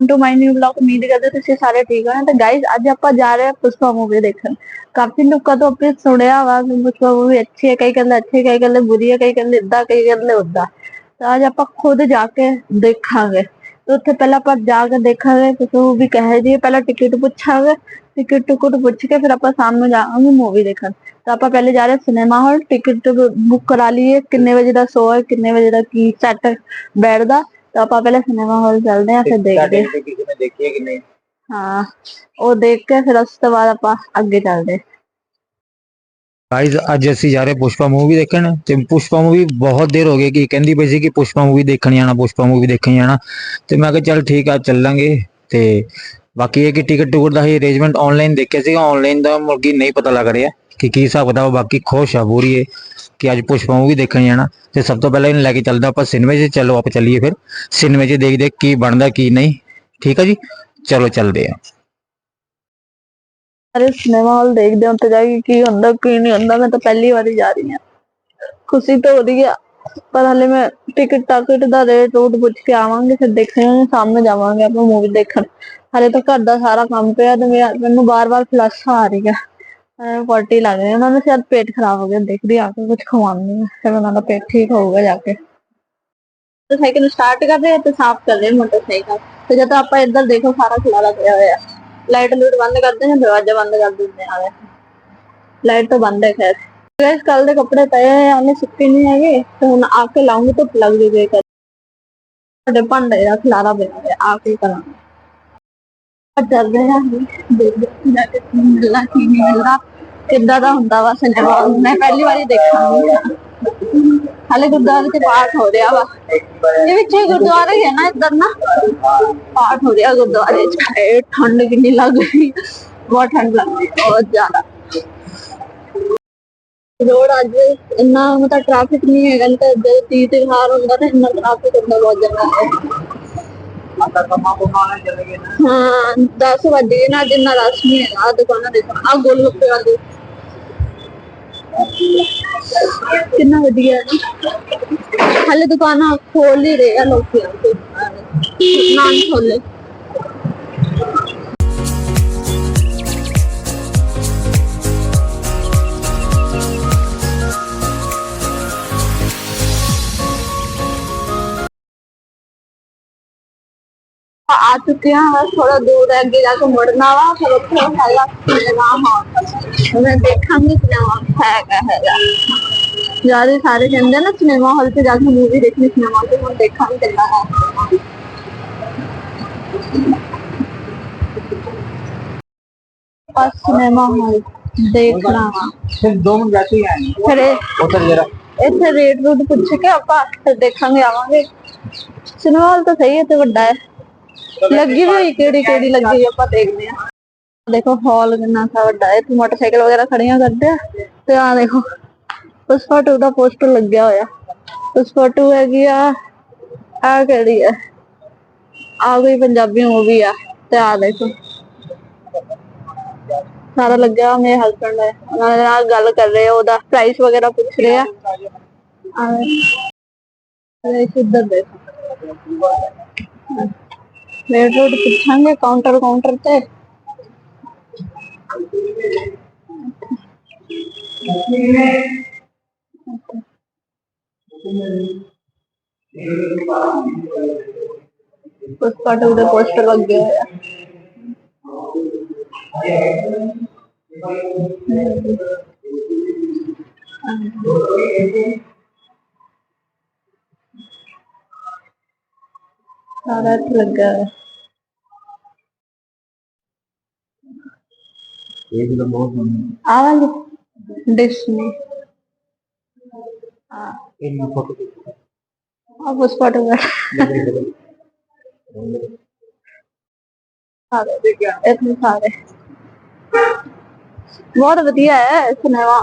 To my new blog ਉਮੀਦ ਕਰਦੇ ਤੁਸੀਂ ਸਾਰੇ ਠੀਕ ਹੋ ਤੇ ਗਾਇਸ ਅੱਜ ਆਪਾਂ ਜਾ ਰਹੇ ਹਾਂ ਪੁਸ਼ਪਾ ਮੂਵੀ ਦੇਖਣ ਕਾਫੀ ਲੋਕਾਂ ਤੋਂ ਆਪਣੇ ਸੁਣਿਆ ਵਾ ਕਿ ਪੁਸ਼ਪਾ ਮੂਵੀ ਅੱਛੀ ਹੈ ਕਈ ਕਹਿੰਦੇ ਅੱਛੀ ਕਈ ਕਹਿੰਦੇ ਬੁਰੀ ਹੈ ਕਈ ਕਹਿੰਦੇ ਇਦਾਂ ਕਈ ਕਹਿੰਦੇ ਉਦਾਂ ਤਾਂ ਅੱਜ ਆਪਾਂ ਖੁਦ ਜਾ ਕੇ ਦੇਖਾਂਗੇ ਤੇ ਉੱਥੇ ਪਹਿਲਾਂ ਆਪਾਂ ਜਾ ਕੇ ਦੇਖਾਂਗੇ ਕਿ ਮੂਵੀ ਕਹੇ ਜੀ ਪਹਿਲਾਂ ਟਿਕਟ ਪੁੱਛਾਂਗੇ ਟਿਕਟ ਟੁਕਟ ਪੁੱਛ ਕੇ ਫਿਰ ਆਪਾਂ ਸ਼ਾਮ ਨੂੰ ਜਾਵਾਂਗੇ ਮੂਵੀ ਦੇਖਣ ਤਾਂ ਆਪਾਂ ਪਹਿਲੇ ਜਾ ਰਹੇ ਸਿਨੇਮਾ ਹਾਲ ਟਿਕਟ ਬੁੱਕ ਕਰਾ ਲਈਏ ਕਿੰਨੇ ਵਜੇ ਦਾ ਸ਼ੋਅ ਹੈ ਕਿੰਨੇ ਵਜੇ ਦਾ ਕੀ ਸੈੱਟ ਬੈਠਦਾ ਤਾਂ ਆਪਾਂ ਪਹਿਲੇ ਸਿਨੇਮਾ ਹਾਲ ਚੱਲਦੇ ਹਾਂ ਫਿਰ ਦੇਖਦੇ ਹਾਂ। ਕਿਸੇ ਨੇ ਦੇਖੀ ਹੈ ਕਿ ਨਹੀਂ? ਹਾਂ ਉਹ ਦੇਖ ਕੇ ਫਿਰ ਉਸ ਤੋਂ ਬਾਅਦ ਆਪਾਂ ਅੱਗੇ ਚੱਲਦੇ ਗਾਇਜ਼ ਅੱਜ ਅਸੀਂ ਜਾ ਰਹੇ ਪੁਸ਼ਪਾ ਮੂਵੀ ਦੇਖਣ। ਤੇ ਪੁਸ਼ਪਾ ਮੂਵੀ ਬਹੁਤ ਦੇਰ ਹੋ ਗਈ ਕਿ ਕਹਿੰਦੀ ਪਈ ਸੀ ਕਿ ਪੁਸ਼ਪਾ ਮੂਵੀ ਦੇਖਣ ਜਾਣਾ ਪੁਸ਼ਪਾ ਮੂਵੀ ਦੇਖਣ ਜਾਣਾ। ਤੇ ਮੈਂ ਕਿਹਾ ਚੱਲ ਠੀਕ ਆ ਚੱਲਾਂਗੇ। ਤੇ ਬਾਕੀ ਇਹ ਕਿ ਟਿਕਟ ਟੁਕਟ ਦਾ ਹੀ ਅਰੇਂਜਮੈਂਟ ਆਨਲਾਈਨ ਦੇਖਿਆ ਸੀਗਾ। ਆਨਲਾਈਨ ਦਾ ਮੁਰਗੀ ਨਹੀਂ ਪਤਾ ਲੱਗ ਰਿਹਾ ਕਿ ਕੀ ਹਿਸਾਬ ਕਿਤਾਬ ਬਾਕੀ ਖੁਸ਼ ਆ ਹੈ ਕਿ ਅੱਜ ਪੁਸ਼ਪਾ ਮੂਵੀ ਦੇਖਣ ਜਾਣਾ। ਤੇ ਸਭ ਤੋਂ ਪਹਿਲਾਂ ਇਹਨੂੰ ਲੈ ਕੇ ਚੱਲਦਾ ਆਪਾਂ ਸਿਨੇਮੇ 'ਚ। ਚਲੋ ਆਪਾਂ ਚੱਲੀਏ ਫਿਰ। ਸਿਨੇਮੇ 'ਚ ਦੇਖਦੇ ਕੀ ਬਣਦਾ, ਕੀ ਨਹੀਂ। ਠੀਕ ਆ ਜੀ? ਚਲੋ ਚੱਲਦੇ ਆ ਸਾਰੇ ਸਿਨੇਮਾ ਹਾਲ ਦੇਖਦੇ ਹਾਂ, ਉੱਥੇ ਜਾ ਕੇ ਕੀ ਹੁੰਦਾ, ਕੀ ਨਹੀਂ ਹੁੰਦਾ। ਮੈਂ ਤਾਂ ਪਹਿਲੀ ਵਾਰੀ ਜਾ ਰਹੀ ਹਾਂ। ਖੁਸ਼ੀ ਤਾਂ ਹੋ ਰਹੀ ਆ। ਪਰ ਹਲੇ ਮੈਂ ਟਿਕਟ ਟਾਕਟ ਦਾ ਰੇਟ ਰੂਟ ਪੁੱਛ ਕੇ ਆਵਾਂਗੇ, ਫਿਰ ਦੇਖਾਂਗੇ ਸਾਹਮਣੇ ਜਾਵਾਂਗੇ ਆਪਾਂ ਮੂਵੀ ਦੇਖਣ। ਹਲੇ ਤਾਂ ਘਰ ਦਾ ਸਾਰਾ ਕੰਮ ਪਿਆ ਤੇ ਮੇਰਾ ਮੈਨੂੰ ਬਾਰ-ਬਾਰ ਫਲਸ਼ ਆ ਰਹੀ ਆ। ਪਲਟੀ ਲੱਗ ਰਹੀ ਉਹਨਾਂ ਦਾ ਸ਼ਾਇਦ ਪੇਟ ਖਰਾਬ ਹੋ ਗਿਆ ਦੇਖਦੀ ਆ ਕੇ ਕੁਝ ਖਵਾਉਂਦੀ ਫਿਰ ਉਹਨਾਂ ਦਾ ਪੇਟ ਠੀਕ ਹੋਊਗਾ ਜਾ ਕੇ। ਮੋਟਰਸਾਈਕਲ ਨੂੰ ਸਟਾਰਟ ਕਰ ਰਹੇ ਤੇ ਸਾਫ਼ ਕਰ ਰਹੇ ਮੋਟਰਸਾਈਕਲ। ਤੇ ਜਦੋਂ ਆਪਾਂ ਇੱਧਰ ਦੇਖੋ, ਸਾਰਾ ਖਿਲਾਰਾ ਪਿਆ ਹੋਇਆ। ਲਾਈਟ ਲੂਟ ਬੰਦ ਕਰਦੇ ਨੇ ਦਰਵਾਜ਼ਾ ਬੰਦ ਕਰ ਦਿੰਦੇ ਆ। ਲਾਈਟ ਤਾਂ ਬੰਦ ਹੈ ਖੈਰ। ਗੈਸ ਕੱਲ ਦੇ ਕੱਪੜੇ ਪਏ ਆ, ਉਹਨੇ ਸੁੱਕੇ ਨਹੀਂ ਹੈਗੇ। ਤੇ ਹੁਣ ਆ ਕੇ ਲਾਉਂਗੀ ਧੁੱਪ ਲੱਗ ਜੂਗੀ ਕਰ ਸਾਡੇ ਭਾਂਡੇ ਦਾ ਖਿਲਾਰਾ ਪਿਆ ਹੋਇਆ, ਆ ਕੇ ਕਰਾਂਗੇ। ਚੱਲਦੇ ਆ, ਦੇਖਦੇ ਹਾਂ ਜਾ ਕੀ ਮਿਲਣਾ ਕੀ ਨਹੀਂ ਮਿਲਣਾ ਕਿੱਦਾਂ ਦਾ ਹੁੰਦਾ ਵਾ ਸਿਨੇਮਾ ਮੈਂ ਪਹਿਲੀ ਵਾਰੀ ਦੇਖਾਂਗੀ। ਹਾਲੇ ਗੁਰਦੁਆਰੇ ਤੇ ਪਾਠ ਹੋ ਰਿਹਾ ਵਾ। ਇਹ ਵਿੱਚ ਹੀ ਗੁਰਦੁਆਰਾ ਹੀ ਹੈ ਨਾ ਇੱਧਰ ਨਾ? ਪਾਠ ਹੋ ਰਿਹਾ ਗੁਰਦੁਆਰੇ ਚ। ਹਾਏ, ਠੰਡ ਕਿੰਨੀ ਲੱਗ ਰਹੀ। ਬਹੁਤ ਠੰਡ ਲੱਗ ਰਹੀ ਬਹੁਤ ਜ਼ਿਆਦਾ। ਰੋਡ ਅੱਜ ਇੰਨਾ ਮਤਲਬ ਟ੍ਰੈਫਿਕ ਨਹੀਂ ਹੈਗਾ ਤਾਂ ਜਦ ਤੀ ਤਿਉਹਾਰ ਹੁੰਦਾ ਤਾਂ ਇੰਨਾ ਟ੍ਰੈਫਿਕ ਹੁੰਦਾ ਬਹੁਤ ਜ਼ਿਆਦਾ। ਆਤਾ ਹਾਂ 10 ਵਜੇ ਨਾ ਜਿੰਨਾ ਰਸ਼ ਨਹੀਂ ਹੈਗਾ ਦੁਕਾਨਾਂ ਦੇ ਆ ਗੋਲ ਗੱਪੇ ਵਾਲੀ। ਕਿੰਨਾ ਵਧੀਆ ਹੈ ਨਾ ਦੁਕਾਨਾਂ ਖੋਲ ਹੀ ਰਹੇ ਆ ਲੋਕੀ। ਨਾਨ ਖੋਲੇ ਆ ਚੁੱਕੇ ਹਾਂ ਬਸ ਥੋੜਾ ਦੂਰ ਹੈ, ਅੱਗੇ ਜਾ ਕੇ ਮੁੜਨਾ ਵਾ, ਫਿਰ ਉੱਥੇ ਹੈਗਾ ਸਿਨੇਮਾ ਹਾਲ ਮੈਂ ਦੇਖਾਂਗੀ ਸਿਨੇਮਾ ਹੈਗਾ ਹੈਗਾ ਜ਼ਿਆਦਾ ਸਾਰੇ ਕਹਿੰਦੇ ਆ ਨਾ ਸਿਨੇਮਾ ਹਾਲ ਤੇ ਜਾ ਕੇ ਮੂਵੀ ਦੇਖਣੀ ਸਿਨੇਮਾ ਤੇ ਹੁਣ ਦੇਖਾਂਗੇ ਕਿੰਨਾ ਹੈ ਬਸ ਸਿਨੇਮਾ ਹਾਲ ਦੇਖਣਾ ਵਾ ਸਿਰ ਦੋ ਮਿੰਟ ਬੈਠੇ ਹੀ ਆਏ ਫਿਰ ਇਹ- ਉਧਰ ਜਰਾ ਇੱਥੇ ਰੇਟ ਰੂਟ ਪੁੱਛ ਕੇ ਆਪਾਂ ਫਿਰ ਦੇਖਾਂਗੇ ਆਵਾਂਗੇ ਸਿਨੇਮਾ ਹਾਲ ਤਾਂ ਸਹੀ ਹੈ ਤੇ ਵੱਡਾ ਹੈ ਲੱਗੀ ਹੋਈ ਕਿਹੜੀ ਕਿਹੜੀ ਲੱਗੀ ਹੋਈ ਆਪਾਂ ਦੇਖਦੇ ਆ ਦੇਖੋ ਹਾਲ ਕਿੰਨਾ ਸਾ ਵੱਡਾ ਹੈ, ਇੱਥੇ ਮੋਟਰਸਾਈਕਲ ਵਗੈਰਾ ਖੜੀਆਂ ਕਰਦੇ ਆ, ਤੇ ਆ ਦੇਖੋ, ਉਸ ਫੋਟੋ ਦਾ ਪੋਸਟਰ ਲੱਗਿਆ ਹੋਇਆ। ਉਸ ਫੋਟੋ ਹੈਗੀ ਆ ਆ ਕਿਹੜੀ ਹੈ? ਆ ਕੋਈ ਪੰਜਾਬੀ ਮੂਵੀ ਆ, ਤੇ ਆ ਦੇਖੋ। ਸਾਰਾ ਲੱਗਿਆ ਮੇਰੇ ਹਸਬੰਡ ਹੈ ਉਹਨਾਂ ਦੇ ਨਾਲ ਗੱਲ ਕਰ ਰਹੇ ਆ, ਉਹਦਾ ਪ੍ਰਾਈਸ ਵਗੈਰਾ ਪੁੱਛ ਰਹੇ ਆ। ਆ ਰੇਟ ਇੱਧਰ ਦੇਖੋ। ਰੇਟ ਰੂਟ ਪੁੱਛਾਂਗੇ ਕਾਊਂਟਰ ਕਾਊਂਟਰ ਤੇ। ਉਸ ਪਾਟੋ ਦੇ ਪੋਸਟਰ ਲੱਗੇ ਹੋਏ ਆ ਸਾਰਾ ਇੱਥੇ ਲੱਗਾ ਹੋਇਆ। ਆ ਇਹ ਮੈਂ ਫੋਟੋ ਆ ਉਸ ਪਾਟੋ ਦਾ ਸਾਰੇ ਇੱਥੇ ਸਾਰੇ ਬਹੁਤ ਵਧੀਆ ਹੈ ਸਿਨੇਮਾ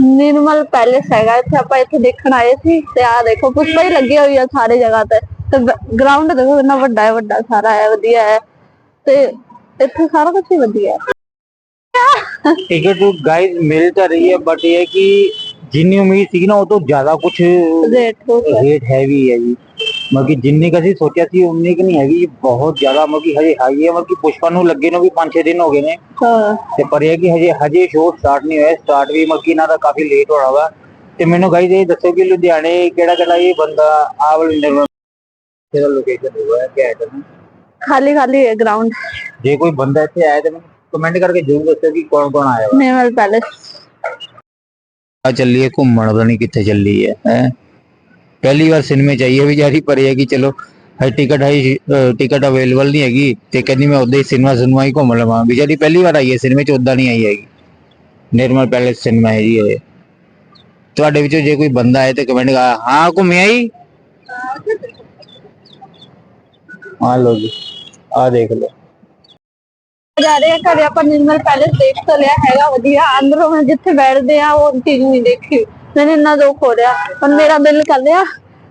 ਨਿਰਮਲ ਪੈਲੇਸ ਹੈਗਾ। ਇੱਥੇ ਆਪਾਂ ਇੱਥੇ ਦੇਖਣ ਆਏ ਸੀ ਤੇ ਆ ਦੇਖੋ ਪੁਸ਼ਪਾ ਹੀ ਲੱਗੀ ਹੋਈ ਆ ਸਾਰੇ ਜਗ੍ਹਾ ਤੇ। ਤੇ ਗਰਾਊਂਡ ਦੇਖੋ ਕਿੰਨਾ ਵੱਡਾ ਹੈ ਵੱਡਾ ਸਾਰਾ ਹੈ ਵਧੀਆ ਹੈ। ਤੇ ਇੱਥੇ ਸਾਰਾ ਕੁਝ ਹੀ ਵਧੀਆ ਹੈ। ਟਿਕਟ ਟੂ ਮਿਲ ਤਾਂ ਰਹੀ ਹੈ ਬਟ ਇਹ ਹੈ ਕਿ ਜਿੰਨੀ ਉਮੀਦ ਸੀ ਨਾ ਉਹ ਤੋਂ ਜ਼ਿਆਦਾ ਕੁਝ ਰੇਟ ਰੇਟ ਹੈਵੀ ਹੈ ਜੀ। ਮਤਲਬ ਕਿ ਜਿੰਨੀ ਕੁ ਅਸੀਂ ਸੋਚਿਆ ਸੀ ਉਨੀ ਕੁ ਨਹੀਂ ਹੈਗੀ। ਬਹੁਤ ਜ਼ਿਆਦਾ ਮਤਲਬ ਕਿ ਹਜੇ ਹਾਈ ਹੈ। ਮਤਲਬ ਕਿ ਪੁਸ਼ਪਾ ਨੂੰ ਲੱਗੇ ਨੂੰ ਵੀ 5-6 ਦਿਨ ਹੋ ਗਏ ਨੇ। ਹਾਂ। ਤੇ ਪਰ ਇਹ ਹੈ ਕਿ ਹਜੇ ਹਜੇ ਸ਼ੋਅ ਸਟਾਰਟ ਨਹੀਂ ਹੋਇਆ। ਸਟਾਰਟ ਵੀ ਮਤਲਬ ਕਿ ਇਹਨਾਂ ਦਾ ਕਾਫੀ ਲੇਟ ਹੋਣਾ ਵਾ। ਤੇ ਮੈਨੂੰ ਗਾਈਜ਼ ਇਹ ਦੱਸੋ ਕਿ ਲੁਧਿਆਣੇ ਕਿਹੜਾ ਕਿਹੜਾ ਇਹ ਬੰਦਾ ਆਹ ਵਾਲੇ ਨਿਰਮਲ ਕਿਹੜਾ ਲੋਕੇਸ਼ਨ ਹੋਇਆ ਕਿ ਹੈ ਖਾਲੀ ਖਾਲੀ ਹੈ ਗਰਾਊਂਡ ਜੇ ਕੋਈ ਬੰਦਾ ਇੱਥੇ ਆਇਆ ਤੇ ਮੈਨੂੰ ਕਮੈਂਟ ਕਰਕੇ ਜ਼ਰੂਰ ਦੱਸੋ ਕਿ ਕੌਣ ਕੌਣ ਆਇਆ ਵਾ। Naval palace. ਆ ਚੱਲੀ ਹੈ ਘੁੰਮਣ ਪਤਾ ਨਹੀਂ ਕਿੱਥੇ ਚੱਲੀ ਹੈ। ਹੈ ਪਹਿਲੀ ਵਾਰ ਸਿਨੇਮੇ ਚਾਹੀਏ ਵਿਚਾਰੀ ਪਰ ਇਹ ਹੈ ਕਿ ਚਲੋ ਹੈ ਟਿਕਟ ਹੈ ਟਿਕਟ ਅਵੇਲੇਬਲ ਨਹੀਂ ਹੈਗੀ ਤੇ ਕਹਿੰਦੀ ਮੈਂ ਉਦਾਂ ਹੀ ਸਿਨੇਮਾ ਸਿਨੇਮਾ ਹੀ ਘੁੰਮ ਲਵਾਂ। ਵਿਚਾਰੀ ਪਹਿਲੀ ਵਾਰ ਆਈ ਹੈ ਸਿਨੇਮੇ ਚ ਉਦਾਂ ਨਹੀਂ ਆਈ ਹੈਗੀ। ਨਿਰਮਲ ਪੈਲੇਸ ਸਿਨੇਮਾ ਹੈ ਜੀ ਇਹ। ਤੁਹਾਡੇ ਵਿੱਚੋਂ ਜੇ ਕੋਈ ਬੰਦਾ ਆਏ ਤੇ ਕਮੈਂਟ ਕਰ ਹਾਂ ਘੁੰਮਿਆ ਹੀ ਆ ਲੋ ਜੀ। ਆ ਦੇਖ ਲਓ। ਜਾ ਰਹੇ ਆ ਘਰੇ ਆਪਾਂ ਨਿਰਮਲ ਪੈਲੇਸ ਦੇਖ ਤਾਂ ਲਿਆ ਹੈਗਾ ਵਧੀਆ। ਅੰਦਰੋਂ ਮੈਂ ਜਿੱਥੇ ਬੈਠਦੇ ਆ ਉਹ ਚੀਜ਼ ਨਹੀਂ ਦੇਖੀ। ਮੈਨੂੰ ਇੰਨਾ ਦੁੱਖ ਹੋ ਰਿਹਾ। ਪਰ ਮੇਰਾ ਦਿਲ ਕਰ ਰਿਹਾ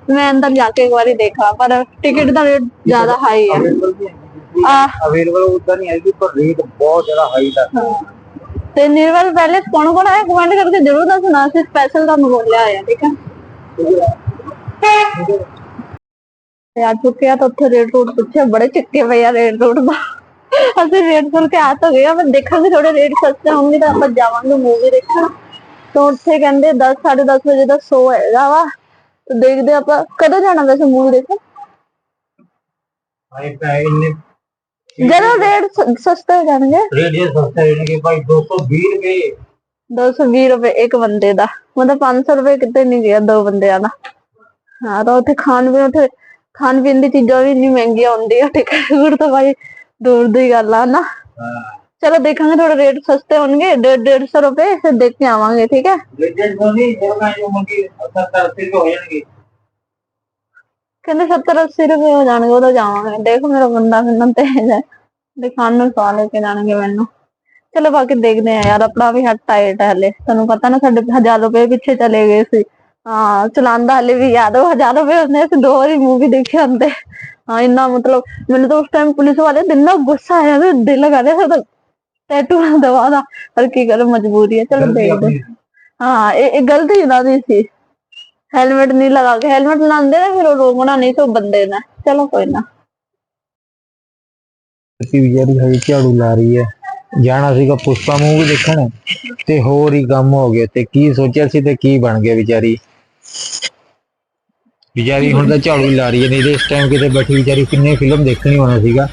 ਮੈਂ ਅੰਦਰ ਜਾ ਕੇ ਇੱਕ ਵਾਰੀ ਦੇਖਾਂ ਪਰ ਟਿਕਟ ਦਾ ਰੇਟ ਜ਼ਿਆਦਾ ਹਾਈ ਹੈ ਆ। ਅਵੇਲੇਬਲ ਉਦਾਂ ਨਹੀਂ ਹੈਗੀ ਪਰ ਰੇਟ ਬਹੁਤ ਜ਼ਿਆਦਾ ਹਾਈ ਦਾ। ਤੇ ਨਿਰਮਲ ਪੈਲੇਸ ਕੌਣ ਕੌਣ ਆਇਆ? ਕਮੈਂਟ ਕਰਕੇ ਜ਼ਰੂਰ ਦੱਸਣਾ। ਅਸੀਂ ਸਪੈਸ਼ਲ ਤੁਹਾਨੂੰ ਬੋਲਿਆ ਆਇਆ ਠੀਕ ਹੈ। ਆ ਚੁੱਕੇ ਆ ਤਾਂ ਉੱਥੇ ਰੇਟ ਰੂਟ ਪੁੱਛਿਆ ਬੜੇ ਚੱਕੇ ਪਏ ਆ ਰੇਟ ਰੂਟ ਦਾ। ਅਸੀਂ ਰੇਟ ਸੁਣ ਕੇ ਆ ਤਾਂ ਗਏ ਆ ਪਰ ਦੇਖਾਂਗੇ ਥੋੜੇ ਰੇਟ ਸਸਤੇ ਹੋਣਗੇ ਤਾਂ ਆਪਾਂ ਜਾਵਾਂਗੇ ਮੂਵੀ ਦੇਖਣ। ਤਾਂ ਉੱਥੇ ਕਹਿੰਦੇ 10 10:30 ਵਜੇ ਦਾ ਸ਼ੋ ਹੈਗਾ ਵਾ। ਤੇ ਦੇਖਦੇ ਆਪਾਂ ਕਦੋਂ ਜਾਣਾ ਵੈਸੇ ਮੂਵੀ ਦੇਖਣ? ਹਾਈ ਪੈ ਇੰਨੇ ਜਦੋਂ ਰੇਟ ਸਸਤੇ ਹੋ ਜਾਣਗੇ। ਰੇਟ ਸਸਤਾ ਹੈ ਕਿ ਭਾਈ 220 ਰੁਪਏ। 220 ਰੁਪਏ ਇੱਕ ਬੰਦੇ ਦਾ। ਮਤਲਬ 500 ਰੁਪਏ ਕਿਤੇ ਨਹੀਂ ਗਿਆ ਦੋ ਬੰਦਿਆਂ ਦਾ। ਹਾਂ ਤਾਂ ਉੱਥੇ ਖਾਣ ਪੀਣ ਉੱਥੇ ਖਾਣ ਪੀਣ ਦੀ ਚੀਜ਼ਾਂ ਵੀ ਇੰਨੀ ਮਹਿੰਗੀਆਂ ਹੁੰਦੀਆਂ ਟਿਕਟ ਟਿਕਟ ਤਾਂ ਭਾਈ ਦੂਰ ਦੀ ਗੱਲ ਆ ਨਾ। ਚਲੋ ਦੇਖਾਂਗੇ ਥੋੜੇ ਰੇਟ ਸਸਤੇ ਹੋਣਗੇ 150 ਰੁਪਏ ਫਿਰ ਦੇਖ ਕੇ ਆਵਾਂਗੇ ਠੀਕ ਹੈ? ਬਜਟ ਹੋਣੀ ਜਿਹੜਾ ਜੋ ਮੰਗੀ 70 80 ਹੋ ਜਾਣਗੇ। ਕਹਿੰਦੇ 70 80 ਰੁਪਏ ਹੋ ਜਾਣਗੇ ਉਦੋਂ ਜਾਵਾਂਗੇ। ਦੇਖੋ ਮੇਰਾ ਬੰਦਾ ਕਿੰਨਾ ਤੇਜ਼ ਹੈ ਦਿਖਾਣ ਨੂੰ ਸਵਾ ਲੈ ਕੇ ਜਾਣਗੇ ਮੈਨੂੰ। ਚਲੋ ਬਾਕੀ ਦੇਖਦੇ ਆ ਯਾਰ ਆਪਣਾ ਵੀ ਹੱਥ ਟਾਈਟ ਹੈ ਹਲੇ। ਤੁਹਾਨੂੰ ਪਤਾ ਨਾ ਸਾਡੇ 1000 ਰੁਪਏ ਪਿੱਛੇ ਚਲੇ ਗਏ ਸੀ। ਹਾਂ ਚਲਾਉਂਦਾ ਹਲੇ ਵੀ ਯਾਦ ਉਹ 1000 ਰੁਪਏ ਉਹਨੇ ਅਸੀਂ ਦੋ ਵਾਰੀ ਮੂਵੀ ਦੇਖੇ ਹੁੰਦੇ। ਹਾਂ ਇੰਨਾ ਮਤਲਬ ਮੈਨੂੰ ਤਾਂ ਉਸ ਟਾਈਮ ਪੁਲਿਸ ਵਾਲੇ ਤੇ ਇੰਨਾ ਗੁੱਸਾ ਆਇਆ ਤੇ ਦਿਲ ਕਰ ਰਿਹਾ ਸੀ ਟੈਟੂ ਨਾ ਦਵਾ ਦਾ। ਪਰ ਕੀ ਕਰ ਮਜਬੂਰੀ ਹੈ ਚਲੋ ਦੇਖਦੇ। ਹਾਂ ਇਹ ਇਹ ਗਲਤੀ ਇਹਨਾਂ ਦੀ ਸੀ। ਹੈਲਮਟ ਨਹੀਂ ਲਗਾ ਕੇ ਹੈਲਮਟ ਲਾਉਂਦੇ ਨਾ ਫਿਰ ਉਹ ਰੋਕਣਾ ਨਹੀਂ ਤੋਂ ਬੰਦੇ ਨੇ। ਚਲੋ ਕੋਈ ਨਾ। ਅਸੀਂ ਵਿਚਾਰੀ ਹਜੇ ਝਾੜੂ ਲਾ ਰਹੀ ਹੈ। ਜਾਣਾ ਸੀਗਾ ਪੁਸ਼ਪਾ ਮੂਵੀ ਦੇਖਣ ਤੇ ਹੋਰ ਹੀ ਕੰਮ ਹੋ ਗਿਆ ਤੇ ਕੀ ਸੋਚਿਆ ਸੀ ਤੇ ਕੀ ਬਣ ਗਿਆ ਵਿਚਾਰੀ। ਵਿਚਾਰੀ ਹੁਣ ਤਾਂ ਝਾੜੂ ਹੀ ਲਾ ਰਹੀ ਹੈ ਨਹੀਂ ਤੇ ਇਸ ਟਾਈਮ ਕਿਤੇ ਬੈਠੀ ਵਿਚਾਰੀ ਕਿੰਨੇ ਫਿਲਮ ਦੇਖਣੀ ਹੋਣਾ ਸੀਗਾ।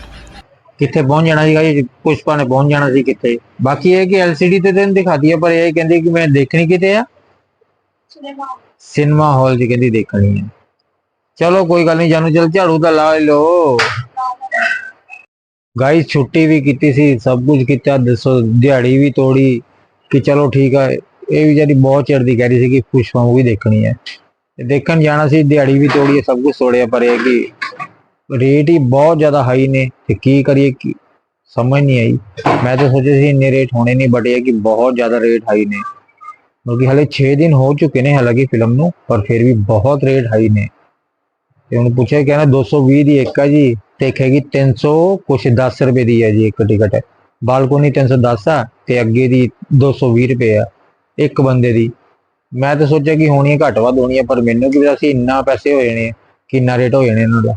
ਕਿੱਥੇ ਪਹੁੰਚ ਜਾਣਾ ਸੀਗਾ ਜੀ ਪੁਸ਼ਪਾ ਨੇ ਪਹੁੰਚ ਜਾਣਾ ਸੀ ਕਿੱਥੇ। ਬਾਕੀ ਇਹ ਕਿ ਐਲਸੀਡੀ ਤੇ ਤੈਨੂੰ ਦਿਖਾਦੀ ਹੈ ਪਰ ਇਹ ਕਹਿੰਦੀ ਕਿ ਮੈਂ ਦੇਖਣੀ ਕਿਤੇ ਆ? ਸਿਨੇਮਾ ਹਾਲ 'ਚ ਕਹਿੰਦੀ ਦੇਖਣੀ ਹੈ ਚਲੋ ਕੋਈ ਗੱਲ ਨਹੀਂ ਜਾਨੂ ਚਲ ਝਾੜੂ ਤਾਂ ਲਾ ਲਓ। ਗਾਈ ਛੁੱਟੀ ਵੀ ਕੀਤੀ ਸੀ ਸਭ ਕੁਝ ਕੀਤਾ ਦੱਸੋ ਦਿਹਾੜੀ ਵੀ ਤੋੜੀ ਕਿ ਚਲੋ ਠੀਕ ਆ ਇਹ ਵਿਚਾਰੀ ਬਹੁਤ ਚਿਰ ਦੀ ਕਹਿ ਰਹੀ ਸੀ ਕਿ ਪੁਸ਼ਪਾ ਮੂਵੀ ਦੇਖਣੀ ਹੈ। ਤੇ ਦੇਖਣ ਜਾਣਾ ਸੀ ਦਿਹਾੜੀ ਵੀ ਤੋੜੀ ਹੈ, ਸਭ ਕੁਝ ਤੋੜਿਆ ਪਰ ਇਹ ਕਿ ਰੇਟ ਹੀ ਬਹੁਤ ਜ਼ਿਆਦਾ ਹਾਈ ਨੇ ਤੇ ਕੀ ਕਰੀਏ ਕੀ ਸਮਝ ਨਹੀਂ ਆਈ। ਮੈਂ ਤਾਂ ਸੋਚਿਆ ਸੀ ਇੰਨੇ ਰੇਟ ਹੋਣੇ ਨਹੀਂ ਬਟ ਹੈ ਕਿ ਬਹੁਤ ਜ਼ਿਆਦਾ ਰੇਟ ਹਾਈ ਨੇ। ਕਿਉਂਕਿ ਹਲੇ 6 ਦਿਨ ਹੋ ਚੁੱਕੇ ਨੇ ਹਾਲਾਂਕਿ ਫਿਲਮ ਨੂੰ ਪਰ ਫਿਰ ਵੀ ਬਹੁਤ ਰੇਟ ਹਾਈ ਨੇ। ਤੇ ਉਹਨੂੰ ਪੁੱਛਿਆ ਕਹਿੰਦਾ 220 ਦੀ ਇੱਕ ਆ ਜੀ ਤੇ ਇੱਕ ਹੈਗੀ 300 ਕੁਛ 10 ਰੁਪਏ ਦੀ ਹੈ ਜੀ ਇੱਕ ਟਿਕਟ ਬਾਲਕੋਨੀ 310 ਆ ਤੇ ਅੱਗੇ ਦੀ 220 ਰੁਪਏ ਆ। ਇੱਕ ਬੰਦੇ ਦੀ। ਮੈਂ ਤਾਂ ਸੋਚਿਆ ਕਿ ਹੋਣੀ ਘੱਟ ਵੱਧ ਹੋਣੀ ਹੈ ਪਰ ਮੈਨੂੰ ਕੀ ਪਤਾ ਸੀ ਇੰਨਾ ਪੈਸੇ ਹੋ ਜਾਣੇ ਕਿੰਨਾ ਰੇਟ ਹੋ ਜਾਣੇ ਇਹਨਾਂ ਦਾ।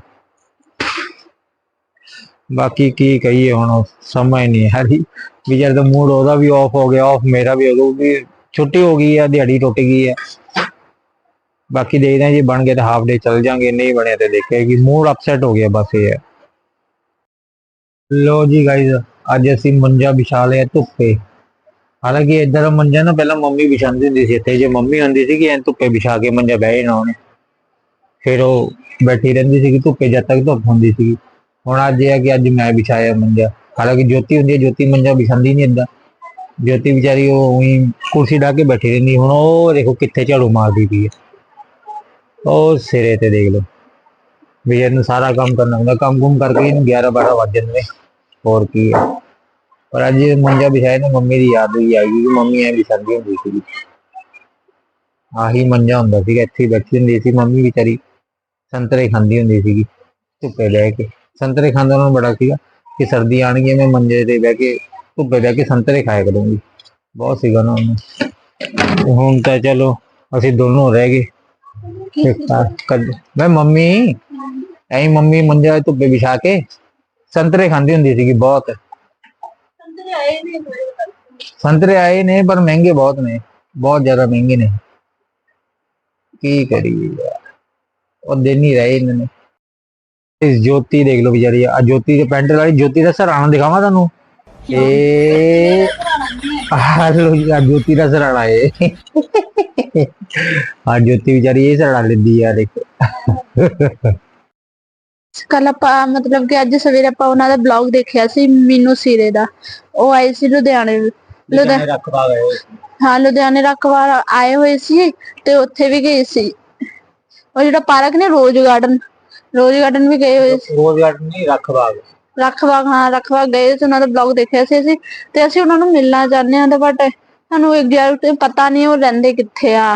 ਬਾਕੀ ਕੀ ਕਹੀਏ ਹੁਣ ਸਮਝ ਨਹੀਂ ਆ ਰਹੀ ਵੀ ਜਦ ਮੂਡ ਉਹਦਾ ਵੀ ਆਫ ਹੋ ਗਿਆ ਆਫ ਮੇਰਾ ਵੀ ਹੋ ਗਿਆ ਵੀ ਛੁੱਟੀ ਹੋ ਗਈ ਹੈ ਦਿਹਾੜੀ ਟੁੱਟ ਗਈ ਹੈ ਬਾਕੀ ਦੇਖਦੇ ਹਾਂ ਜੇ ਬਣ ਗਿਆ ਤਾਂ ਹਾਫ ਡੇ ਚੱਲ ਜਾਾਂਗੇ, ਨਹੀਂ ਬਣਿਆ ਤੇ ਦੇਖਿਆ ਕਿ ਮੂਡ ਅਪਸੈਟ ਹੋ ਗਿਆ, ਬਸ ਇਹ ਹੈ ਲੋ ਜੀ ਗਾਇਜ਼ ਅੱਜ ਅਸੀਂ ਮੰਜਾ ਵਿਛਾ ਲਿਆ ਧੁੱਪੇ। ਹਾਲਾਂਕਿ ਇਧਰ ਮੰਜਾ ਨਾ ਪਹਿਲਾਂ ਮੰਮੀ ਵਿਛਾਉਂਦੀ ਹੁੰਦੀ ਸੀ ਇੱਥੇ, ਜੇ ਮੰਮੀ ਹੁੰਦੀ ਸੀ ਕਿ ਐਂ ਧੁੱਪੇ ਵਿਛਾ ਕੇ ਮੰਜਾ ਬਹਿ ਜਾਣਾ ਉਹਨੇ। ਫਿਰ ਉਹ ਬੈਠੀ ਰਹਿੰਦੀ ਸੀ ਕਿ ਧੁੱਪੇ ਜਦ ਤੱਕ ਧੁੱਪ ਹੁੰਦੀ ਸੀ ਹੁਣ ਅੱਜ ਇਹ ਹੈ ਕਿ ਅੱਜ ਮੈਂ ਵਿਛਾਇਆ ਮੰਜਾ। ਹਾਲਾਂਕਿ ਜੋਤੀ ਹੁੰਦੀ ਹੈ, ਜੋਤੀ ਮੰਜਾ ਵਿਛਾਉਂਦੀ ਨਹੀਂ ਏਦਾਂ। ਜੋਤੀ ਵਿਚਾਰੀ ਉਹ ਉਹੀ ਕੁਰਸੀ ਢਾ ਕੇ ਬੈਠੀ ਰਹਿੰਦੀ, ਹੁਣ ਉਹ ਦੇਖੋ ਕਿੱਥੇ ਝਾੜੂ ਮਾਰਦੀ ਪਈ ਹੈ। ਉਹ ਸਿਰੇ ਤੇ ਦੇਖ ਲਓ। ਵੀ ਇਹਨੂੰ ਸਾਰਾ ਕੰਮ ਕਰਨਾ ਹੁੰਦਾ ਕੰਮ ਕੁਮ ਕਰਕੇ ਇਹਨੂੰ 11 12 ਵੱਜ ਜਾਂਦੇ ਨੇ। ਹੋਰ ਕੀ ਹੈ। ਪਰ ਅੱਜ ਇਹ ਮੰਜਾ ਵਿਛਾਇਆ ਨਾ ਮੰਮੀ ਦੀ ਯਾਦ ਵੀ ਆ ਕਿ ਮੰਮੀ ਐ ਵਿਛਾਉਂਦੀ ਹੁੰਦੀ ਸੀ ਆਹੀ ਮੰਜਾ ਹੁੰਦਾ ਸੀਗਾ, ਇੱਥੇ ਬੈਠੀ ਹੁੰਦੀ ਸੀ ਮੰਮੀ ਵਿਚਾਰੀ, ਸੰਤਰੇ ਖਾਂਦੀ ਹੁੰਦੀ ਸੀਗੀ ਧੁੱਪੇ ਬਹਿ ਕੇ। ਸੰਤਰੇ ਖਾਂਦਾ ਉਹਨਾਂ ਨੂੰ ਬੜਾ ਸੀਗਾ ਕਿ ਸਰਦੀ ਆਣਗੀ ਮੈਂ ਮੰਜੇ ਤੇ ਬਹਿ ਕੇ ਧੁੱਪੇ ਬਹਿ ਕੇ ਸੰਤਰੇ ਖਾਇਆ ਕਰੂੰਗੀ। ਬਹੁਤ ਸੀਗਾ ਨਾ ਉਹਨੂੰ। ਹੁਣ ਤਾਂ ਚਲੋ ਅਸੀਂ ਦੋਨੋਂ ਰਹਿ ਗਏ। ਠੀਕ ਮੈਂ ਮੰਮੀ, ਐਂ ਮੰਮੀ ਮੰਜਾ ਧੁੱਪੇ ਵਿਛਾ ਕੇ ਸੰਤਰੇ ਖਾਂਦੀ ਹੁੰਦੀ ਸੀਗੀ ਬਹੁਤ। ਸੰਤਰੇ ਆਏ ਨਹੀਂ ਸੰਤਰੇ ਆਏ ਨੇ ਪਰ ਮਹਿੰਗੇ ਬਹੁਤ ਨੇ ਬਹੁਤ ਜ਼ਿਆਦਾ ਮਹਿੰਗੇ ਨੇ ਕੀ ਕਰੀਏ ਯਾਰ ਉਹ ਦਿਨ ਹੀ ਰਹੇ ਇਹਨਾਂ ਨੇ ਇਸ ਜੋਤੀ ਦੇਖ ਲਓ ਵਿਚਾਰੀ ਆ ਜੋਤੀ ਦੇ ਪੈਂਟ ਵਾਲੀ ਜੋਤੀ ਦਾ ਸਰਾਣਾ ਦਿਖਾਵਾਂ ਤੁਹਾਨੂੰ ਇਹ ਹਾਲੋ ਆ ਜੋਤੀ ਦਾ ਸਰਾਣਾ ਏ ਆ ਜੋਤੀ ਵਿਚਾਰੀ ਇਹ ਸਰਾਣਾ ਲੈਂਦੀ ਆ ਦੇਖੋ ਕੱਲ ਆਪਾਂ ਮਤਲਬ ਕਿ ਅੱਜ ਸਵੇਰੇ ਆਪਾਂ ਉਹਨਾਂ ਦਾ ਬਲੌਗ ਦੇਖਿਆ ਸੀ ਮੀਨੂ ਸੀਰੇ ਦਾ। ਉਹ ਆਏ ਸੀ ਲੁਧਿਆਣੇ ਲੁਧਿਆਣੇ ਗਏ ਹਾਂ ਲੁਧਿਆਣੇ ਰੱਖਵਾਰ ਆਏ ਹੋਏ ਸੀ ਤੇ ਉੱਥੇ ਵੀ ਗਏ ਸੀ। ਉਹ ਜਿਹੜਾ ਪਾਰਕ ਨੇ ਰੋਜ਼ ਗਾਰਡਨ ਰੋਜ਼ ਗਾਰਡਨ ਵੀ ਗਏ ਹੋਏ ਸੀ। ਰੋਜ਼ ਗਾਰਡਨ ਨਹੀਂ ਰੱਖ ਬਾਗ ਰੱਖਵਾਗ ਹਾਂ ਰੱਖਵਾਗ ਗਏ ਸੀ ਉਹਨਾਂ ਦਾ ਬਲੌਗ ਦੇਖਿਆ ਸੀ ਅਸੀਂ। ਤੇ ਅਸੀਂ ਉਹਨਾਂ ਨੂੰ ਮਿਲਣਾ ਚਾਹੁੰਦੇ ਹਾਂ ਤੇ ਬਟ ਸਾਨੂੰ ਐਗਜ਼ੈਕਟ ਪਤਾ ਨਹੀਂ ਉਹ ਰਹਿੰਦੇ ਕਿੱਥੇ ਆ।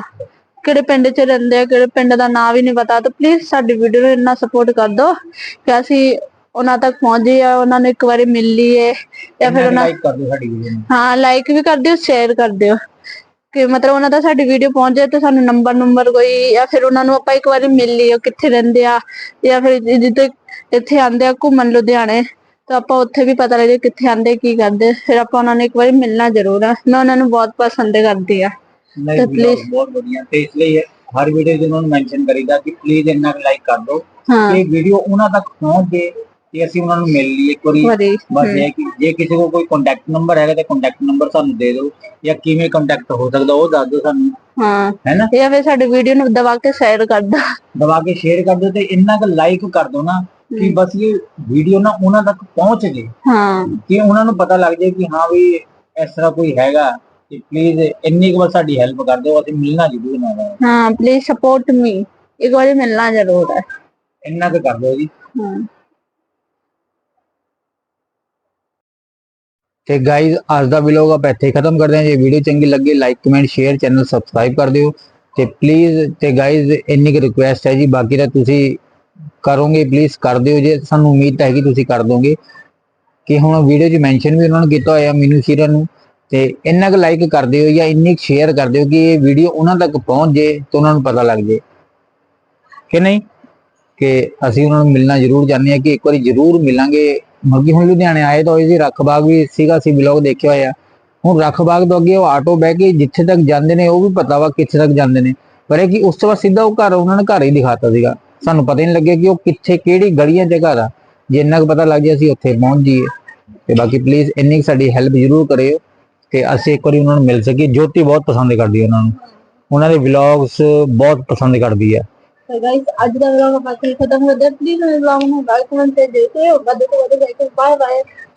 ਕਿਹੜੇ ਪਿੰਡ 'ਚ ਰਹਿੰਦੇ ਆ ਕਿਹੜੇ ਪਿੰਡ ਦਾ ਨਾਂ ਵੀ ਨਹੀਂ ਪਤਾ ਤਾਂ ਪਲੀਜ਼ ਸਾਡੀ ਵੀਡੀਓ ਨੂੰ ਇੰਨਾ ਸਪੋਰਟ ਕਰ ਦਿਓ ਕਿ ਅਸੀਂ ਉਹਨਾਂ ਤੱਕ ਪਹੁੰਚ ਜਾਈਏ ਉਹਨਾਂ ਨੂੰ ਇੱਕ ਵਾਰੀ ਮਿਲ ਲਈਏ ਜਾਂ ਫਿਰ ਉਹਨਾਂ ਲਾਈਕ ਕਰ ਦਿਓ ਸਾਡੀ ਵੀਡੀਓ ਨੂੰ। ਹਾਂ ਲਾਈਕ ਵੀ ਕਰ ਦਿਓ ਸ਼ੇਅਰ ਕਰ ਦਿਓ। ਕਿ ਮਤਲਬ ਉਹਨਾਂ ਦਾ ਸਾਡੀ ਵੀਡੀਓ ਪਹੁੰਚ ਜਾਏ ਤੇ ਸਾਨੂੰ ਨੰਬਰ ਨੰਬਰ ਕੋਈ ਜਾਂ ਫਿਰ ਉਹਨਾਂ ਨੂੰ ਆਪਾਂ ਇੱਕ ਵਾਰੀ ਮਿਲ ਲਈਏ ਉਹ ਕਿੱਥੇ ਰਹਿੰਦੇ ਆ ਜਾਂ ਫਿਰ ਜਿ- ਜਿੱਥੇ ਇੱਥੇ ਆਂਦੇ ਆ ਘੁੰਮਣ ਲੁਧਿਆਣੇ ਤਾਂ ਆਪਾਂ ਉੱਥੇ ਵੀ ਪਤਾ ਲੱਗੇ ਕਿੱਥੇ ਆਂਦੇ ਕੀ ਕਰਦੇ ਫਿਰ ਆਪਾਂ ਉਹਨਾਂ ਨੂੰ ਇੱਕ ਵਾਰੀ ਮਿਲਣਾ ਜ਼ਰੂਰ ਆ। ਮੈਂ ਉਹਨਾਂ ਨੂੰ ਬਹੁਤ ਪਸੰਦ ਕਰਦੀ ਆ। ਨਹੀਂ ਤੇ vlog please- ਬਹੁਤ ਵਧੀਆ। ਤੇ ਇਸ ਲਈ ਹਰ ਵੀਡੀਓ 'ਚ ਉਹਨਾਂ ਨੂੰ ਮੈਂਸ਼ਨ ਕਰੀਦਾ ਕਿ ਪਲੀਜ਼ ਇੰਨਾ ਲਾਈਕ ਕਰ ਦਿਓ। ਹਾਂ। ਕਿ ਵੀਡੀਓ ਉਹਨਾਂ ਤੱਕ ਪਹੁੰਚ ਜੇ ਤੇ ਅਸੀਂ ਉਹਨਾਂ ਨੂੰ ਮਿਲ ਲਈਏ ਇੱਕ ਵਾਰੀ। ਵਰੀ ਬਸ ਇਹ ਹੈ ਕਿ ਜੇ ਕਿਸੇ ਕੋਲ ਕੋਈ ਕੰਟੈਕਟ ਨੰਬਰ ਹੈਗਾ ਤੇ ਕੰਟੈਕਟ ਨੰਬਰ ਸਾਨੂੰ ਦੇ ਦਿਓ ਜਾਂ ਕਿਵੇਂ ਕੰਟੈਕਟ ਹੋ ਸਕਦਾ ਉਹ ਦੱਸ ਦਿਓ ਸਾਨੂੰ। ਹਾਂ। ਹੈਨਾ ਜਾਂ ਫਿਰ ਸਾਡੀ ਵੀਡੀਓ ਨੂੰ ਦਬਾ ਕੇ ਸ਼ੇਅਰ ਕਰ ਦਿਓ ਦਬਾ ਕੇ ਸ਼ੇਅਰ ਕਰ ਦਿਓ ਤੇ ਇੰਨਾ ਕੁ ਲਾਈਕ ਕਰ ਦਿਓ ਨਾ ਕਿ ਬਸ ਇਹ ਵੀਡੀਓ ਨਾ ਉਹਨਾਂ ਤੱਕ ਪਹੁੰਚ ਜੇ। ਹਾਂ। ਕਿ ਉਹਨਾਂ ਨੂੰ ਪਤਾ ਲੱਗ ਜਾਏ ਕਿ ਹਾਂ ਵੀ ਇਸ ਤਰ੍ਹਾਂ ਕੋਈ ਹੈਗਾ। ਤੇ ਪਲੀਜ਼ ਇੰਨੀ ਕੁ ਬਸ ਸਾਡੀ ਹੈਲਪ ਕਰ ਦਿਓ ਅਸੀਂ ਮਿਲਣਾ ਜ਼ਰੂਰ ਨਾ ਹੈ ਹਾਂ ਪਲੀਜ਼ ਸਪੋਰਟ ਮੀ ਇੱਕ ਵਾਰੀ ਮਿਲਣਾ ਜ਼ਰੂਰ ਹੈ। ਇੰਨਾ ਕੁ ਕਰ ਦਿਓ ਜੀ। ਹਾਂ। ਤੇ ਗਾਇਜ਼ ਅੱਜ ਦਾ ਵਲੌਗ ਆਪਾਂ ਇੱਥੇ ਹੀ ਖਤਮ ਕਰਦੇ ਹਾਂ। ਜੇ ਵੀਡੀਓ ਚੰਗੀ ਲੱਗੀ like comment share channel subscribe ਕਰ ਦਿਓ। ਤੇ ਪਲੀਜ਼ ਤੇ ਗਾਇਜ਼ ਇੰਨੀ ਕੁ ਰਿਕੁਐਸਟ ਹੈ ਜੀ। ਬਾਕੀ ਤਾਂ ਤੁਸੀਂ ਕਰੋਗੇ ਪਲੀਜ਼ ਕਰ ਦਿਓ। ਜੇ ਸਾਨੂੰ ਉਮੀਦ ਤਾਂ ਹੈਗੀ ਤੁਸੀਂ ਕਰ ਦੋਗੇ। ਕਿ ਹੁਣ ਵੀਡੀਓ 'ਚ ਮੈਂਸ਼ਨ ਵੀ ਉਹਨਾਂ ਨੂੰ ਕੀਤਾ ਹੋਇਆ ਮੀਨੂ ਸ਼ੀਰਾ ਨੂੰ। ਤੇ ਇੰਨਾ ਕੁ ਲਾਈਕ ਕਰ ਦਿਓ ਜਾਂ ਇੰਨੀ ਕੁ ਸ਼ੇਅਰ ਕਰ ਦਿਓ ਕਿ ਇਹ ਵੀਡੀਓ ਉਹਨਾਂ ਤੱਕ ਪਹੁੰਚ ਜੇ ਤਾਂ ਉਹਨਾਂ ਨੂੰ ਪਤਾ ਲੱਗ ਜੇ। ਕਿ ਨਹੀਂ? ਕਿ ਅਸੀਂ ਉਹਨਾਂ ਨੂੰ ਮਿਲਣਾ ਜ਼ਰੂਰ ਚਾਹੁੰਦੇ ਹਾਂ ਕਿ ਇੱਕ ਵਾਰੀ ਜ਼ਰੂਰ ਮਿਲਾਂਗੇ। ਮਰਗੀ ਹੁਣ ਲੁਧਿਆਣੇ ਆਏ ਤਾਂ ਹੋਏ ਸੀ ਰੱਖ ਬਾਗ ਵੀ ਸੀਗਾ ਸੀ ਵਲੌਗ ਦੇਖਿਆ ਹੋਇਆ। ਹੁਣ ਰੱਖ ਬਾਗ ਤੋਂ ਅੱਗੇ ਉਹ ਆਟੋ ਬਹਿ ਕੇ ਜਿੱਥੇ ਤੱਕ ਜਾਂਦੇ ਨੇ, ਉਹ ਵੀ ਪਤਾ ਵਾ ਕਿੱਥੇ ਤੱਕ ਜਾਂਦੇ ਨੇ। ਪਰ ਇਹ ਕਿ ਉਸ ਤੋਂ ਬਾਅਦ ਸਿੱਧਾ ਉਹ ਘਰ ਉਹਨਾਂ ਨੇ ਘਰ ਹੀ ਦਿਖਾਤਾ ਸੀਗਾ। ਸਾਨੂੰ ਪਤਾ ਹੀ ਨਹੀਂ ਲੱਗਿਆ ਕਿ ਉਹ ਕਿੱਥੇ, ਕਿਹੜੀ ਗਲੀਆਂ 'ਚ ਘਰ ਆ। ਜੇ ਇੰਨਾ ਕੁ ਪਤਾ ਲੱਗ ਜਾਏ ਅਸੀਂ ਉੱਥੇ ਪਹੁੰਚ ਜਾਈਏ। ਤੇ ਬਾਕੀ ਪਲੀਜ਼ ਇੰਨੀ ਕੁ ਸਾਡੀ ਹੈਲਪ ਜ਼ਰੂਰ ਕਰਿਓ। ਤੇ ਅਸੀਂ ਇੱਕ ਵਾਰੀ ਉਹਨਾਂ ਨੂੰ ਮਿਲ ਸਕੀਏ। ਜੋਤੀ ਬਹੁਤ ਪਸੰਦ ਕਰਦੀ ਹੈ ਉਹਨਾਂ ਨੂੰ। ਉਹਨਾਂ ਦੇ ਵਲੌਗਸ ਬਹੁਤ ਪਸੰਦ ਕਰਦੀ ਹੈ।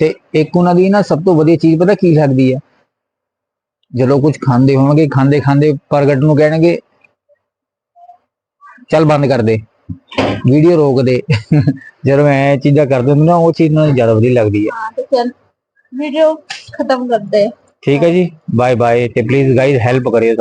ਤੇ ਇੱਕ ਉਹਨਾਂ ਦੀ ਨਾ ਸਭ ਤੋਂ ਵਧੀਆ ਚੀਜ਼ ਪਤਾ ਕੀ ਲੱਗਦੀ ਹੈ? ਜਦੋਂ ਕੁਝ ਖਾਂਦੇ ਹੋਣਗੇ ਖਾਂਦੇ ਖਾਂਦੇ ਪ੍ਰਗਟ ਨੂੰ ਕਹਿਣਗੇ ਚੱਲ ਬੰਦ ਕਰ ਦੇ। ਵੀਡੀਓ ਰੋਕ ਦੇ। ਜਦੋਂ ਮੈਂ ਚੀਜ਼ਾਂ ਕਰਦੇ ਹੁੰਦਾ ਨਾ ਉਹ ਚੀਜ਼ ਨਾਲ ਜ਼ਿਆਦਾ ਵਧੀਆ ਲੱਗਦੀ ਹੈ। ਹਾਂ ਤੇ ਚੱਲ ਵੀਡੀਓ ਖਤਮ ਕਰਦੇ ਠੀਕ ਹੈ ਜੀ ਬਾਏ ਬਾਏ ਤੇ ਪਲੀਜ਼ ਗਾਈਜ਼ ਹੈਲਪ ਕਰਿਓ